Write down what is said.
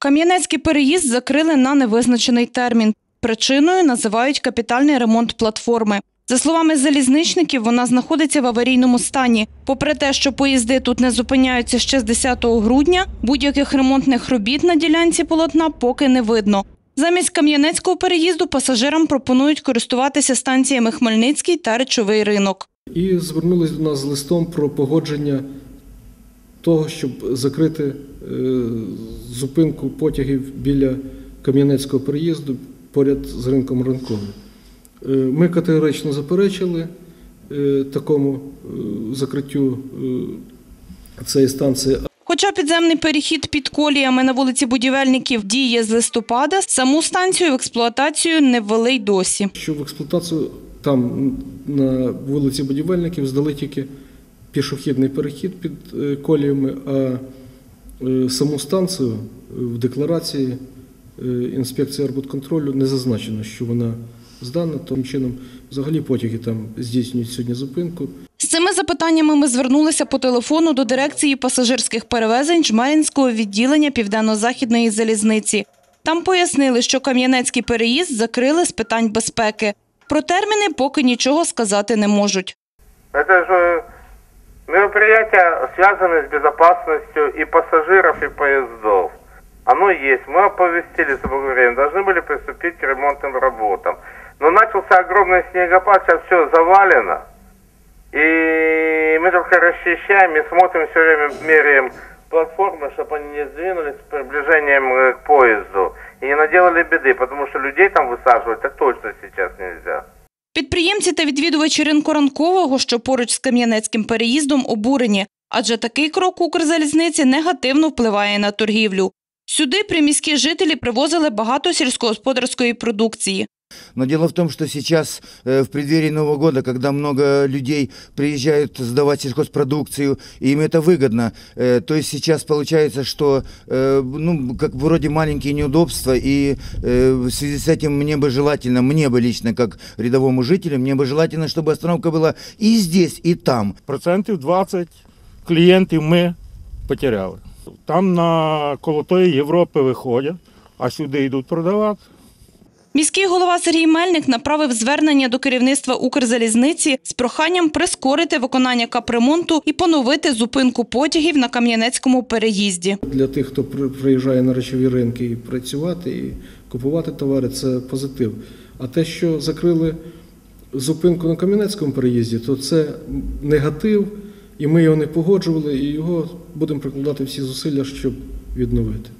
Кам'янецький переїзд закрили на невизначений термін. Причиною називають капітальний ремонт платформи. За словами залізничників, вона знаходиться в аварійному стані. Попри те, що поїзди тут не зупиняються ще з 10 грудня, будь-яких ремонтних робіт на ділянці полотна поки не видно. Замість кам'янецького переїзду пасажирам пропонують користуватися станціями Хмельницький та речовий ринок. І звернулись до нас з листом про погодження того, щоб закрити е, зупинку потягів біля Кам'янецького переїзду поряд з ринком ранковим. Е, Ми категорично заперечили е, такому е, закриттю цієї станції, Хоча підземний перехід під коліями на вулиці Будівельників діє з листопада, саму станцію в експлуатацію не ввели й досі. що в експлуатацію там на вулиці Будівельників здали тільки пішохідний перехід під коліями, а саму станцію в декларації е, інспекції арбудконтролю не зазначено, що вона здана. Таким чином, взагалі потяги там здійснюють сьогодні зупинку. З цими запитаннями ми звернулися по телефону до дирекції пасажирських перевезень Жмеринського відділення Південно-Західної залізниці. Там пояснили, що Кам'янецький переїзд закрили з питань безпеки. Про терміни поки нічого сказати не можуть. Это же мероприятия, связанные с безопасностью и пассажиров, и поездов. Оно есть. Мы оповестили заблаговременно, должны были приступить к ремонтным работам. Но начался огромный снегопад, сейчас все завалено. И мы только расчищаем и смотрим все время, меряем платформы, чтобы они не сдвинулись с приближением э, к поезду. И не наделали беды, потому что людей там высаживать так точно сейчас нельзя. Підприємці та відвідувачі ринку ранкового, що поруч з Кам'янецьким переїздом, обурені, адже такий крок Укрзалізниці негативно впливає на торгівлю. Сюди приміські жителі привозили багато сільськогосподарської продукції. Но дело в том, что сейчас э, в преддверии Нового года, когда много людей приезжают сдавать сельхозпродукцию, и им это выгодно, э, то есть сейчас получается, что э, ну, как вроде маленькие неудобства, и э, в связи с этим мне бы желательно, мне бы лично, как рядовому жителю, мне бы желательно, чтобы остановка была и здесь, и там. процентів 20 клієнтів ми потеряли. Там на коло тої Європи виходять, а сюди йдуть продавати. Міський голова Сергій Мельник направив звернення до керівництва Укрзалізниці з проханням прискорити виконання капремонту і поновити зупинку потягів на Кам'янецькому переїзді. Для тих, хто при- приїжджає на речові ринки і працювати, і купувати товари, це позитив. А те, що закрили зупинку на Кам'янецькому переїзді, то це негатив, і ми його не погоджували, і його будемо прикладати всі зусилля, щоб відновити.